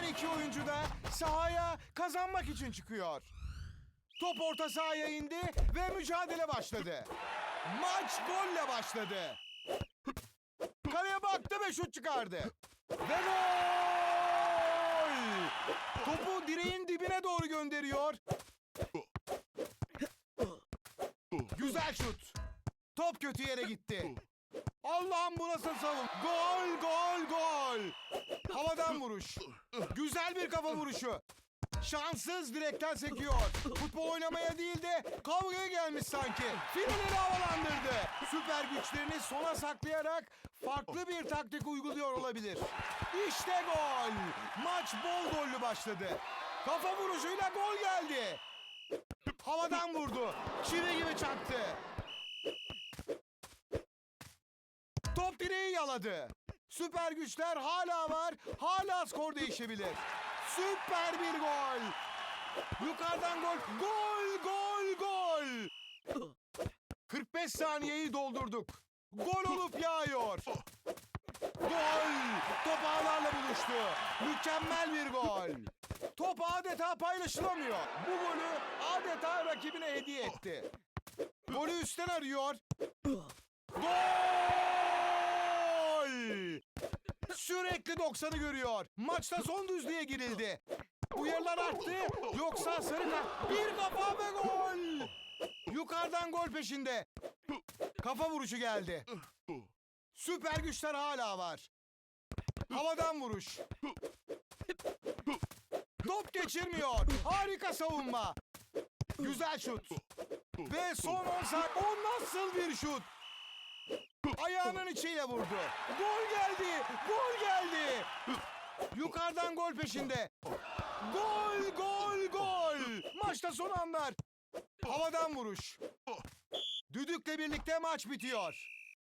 Her iki oyuncu da sahaya kazanmak için çıkıyor. Top orta sahaya indi ve mücadele başladı. Maç golle başladı. Kaleye baktı ve şut çıkardı. Ve gol! Topu direğin dibine doğru gönderiyor. Güzel şut. Top kötü yere gitti. Allah'ım bu nasıl savun? Gol, gol, gol. Havadan vuruş. Güzel bir kafa vuruşu. Şanssız direkten sekiyor. Futbol oynamaya değil de kavgaya gelmiş sanki. Filmleri havalandırdı. Süper güçlerini sona saklayarak farklı bir taktik uyguluyor olabilir. İşte gol. Maç bol gollü başladı. Kafa vuruşuyla gol geldi. Havadan vurdu. Çivi gibi çaktı. Top direği yaladı. Süper güçler hala var. Hala skor değişebilir. Süper bir gol. Yukarıdan gol. Gol, gol, gol. 45 saniyeyi doldurduk. Gol olup yağıyor. Gol. Top ağlarla buluştu. Mükemmel bir gol. Top adeta paylaşılamıyor. Bu golü adeta rakibine hediye etti. Golü üstten arıyor. Gol! Sürekli 90'ı görüyor. Maçta son düzlüğe girildi. Uyarılar arttı. Yoksa sarı kart. Bir kafa ve gol! Yukarıdan gol peşinde. Kafa vuruşu geldi. Süper güçler hala var. Havadan vuruş. Top geçirmiyor. Harika savunma. Güzel şut. Ve son 10 saniye. O nasıl bir şut? Ayağının içiyle vurdu. Gol geldi. Gol geldi. Yukarıdan gol peşinde. Gol, gol, gol. Maçta son anlar. Havadan vuruş. Düdükle birlikte maç bitiyor.